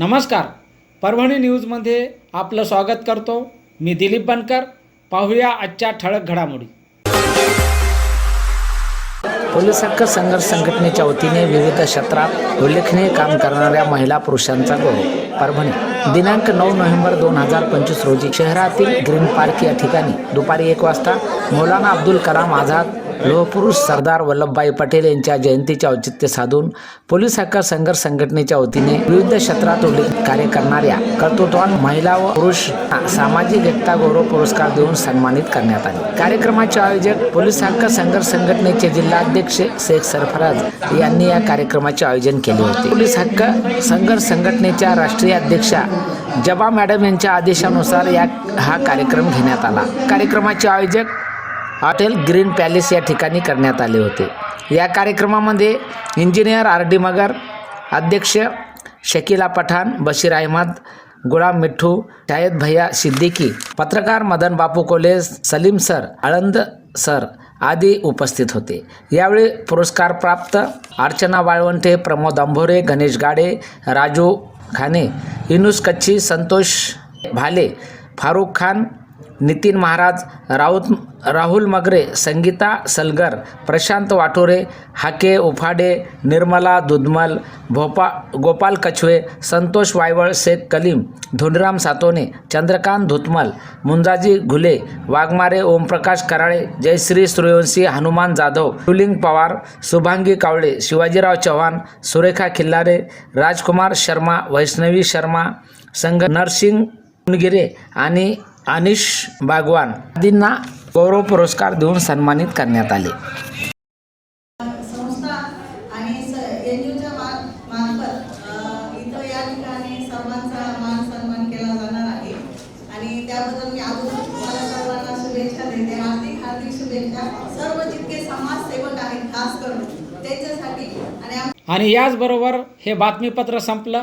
नमस्कार. परभणी न्यूजमध्ये आपलं स्वागत करतो. मी दिलीप बनकर. पाहूया आजच्या ठळक घडामोडी. पोलीस हक्क संघर्ष संघटनेच्या वतीने विविध क्षेत्रात उल्लेखनीय काम करणाऱ्या महिला पुरुषांचा गौरव परभणी. दिनांक नऊ नोव्हेंबर दोन हजार पंचवीस रोजी शहरातील ग्रीन पार्क या ठिकाणी दुपारी एक वाजता मौलाना अब्दुल कलाम आझाद लोहपुरुष सरदार वल्लभभाई पटेल यांच्या जयंतीचे औचित्य साधून पोलीस हक्क संघर्ष संघटनेच्या वतीने विविध क्षेत्रात उल्लेख कार्य करणाऱ्या कर्तृत्वान महिला व पुरुष सामाजिक एकता गौरव पुरस्कार देऊन सन्मानित करण्यात आले. कार्यक्रमाचे आयोजक पोलीस हक्क संघर्ष संघटनेचे जिल्हाध्यक्ष शेख सरफराज यांनी या कार्यक्रमाचे आयोजन केले होते. पोलीस हक्क संघर्ष संघटनेच्या राष्ट्रीय अध्यक्षा जबा मॅडम यांच्या आदेशानुसार या हा कार्यक्रम घेण्यात आला. कार्यक्रमाचे आयोजक हॉटेल ग्रीन पॅलेस या ठिकाणी करण्यात आले होते. या कार्यक्रमामध्ये इंजिनियर आर डी मगर अध्यक्ष शकीला पठाण बशीर अहमद गुलाम मिठ्ठू शायद भैया सिद्दीकी पत्रकार मदन बापू कोले सलीम सर आळंद सर आदी उपस्थित होते. यावेळी पुरस्कार प्राप्त अर्चना वाळवंटे प्रमोद अंभोरे गणेश गाडे राजू खाने इनुस कच्छी संतोष भाले फारुख खान नितीन महाराज राऊत राहुल मगरे संगीता सलगर प्रशांत वाठोरे हाके उफाडे निर्मला दुधमल भोपा गोपाल कछवे संतोष वायवळ शेख कलीम धुंडराम सातोने चंद्रकांत धुतमल मुंजाजी घुले वाघमारे ओमप्रकाश कराळे जयश्री सूर्यवंशी हनुमान जाधव शिवलिंग पवार शुभांगी कावळे शिवाजीराव चव्हाण सुरेखा खिल्लारे राजकुमार शर्मा वैष्णवी शर्मा संघ नरसिंग गिरे आणि अनिश बागवान आदींना गौरव पुरस्कार देऊन सन्मानित करण्यात आले. संस्था आणि एन यूच्या मार्फत अ, इथं या ठिकाणी सर्वांचा मान सन्मान केला जाणार आहे. आणि त्याबद्दल मी अगोदर तुम्हाला सर्वांना शुभेच्छा देते. हार्दिक हार्दिक शुभेच्छा. सर्व जितके समाजसेवक आहेत खास करून त्यांच्यासाठी. आणि आम- आणि याचबरोबर हे बातमीपत्र संपलं.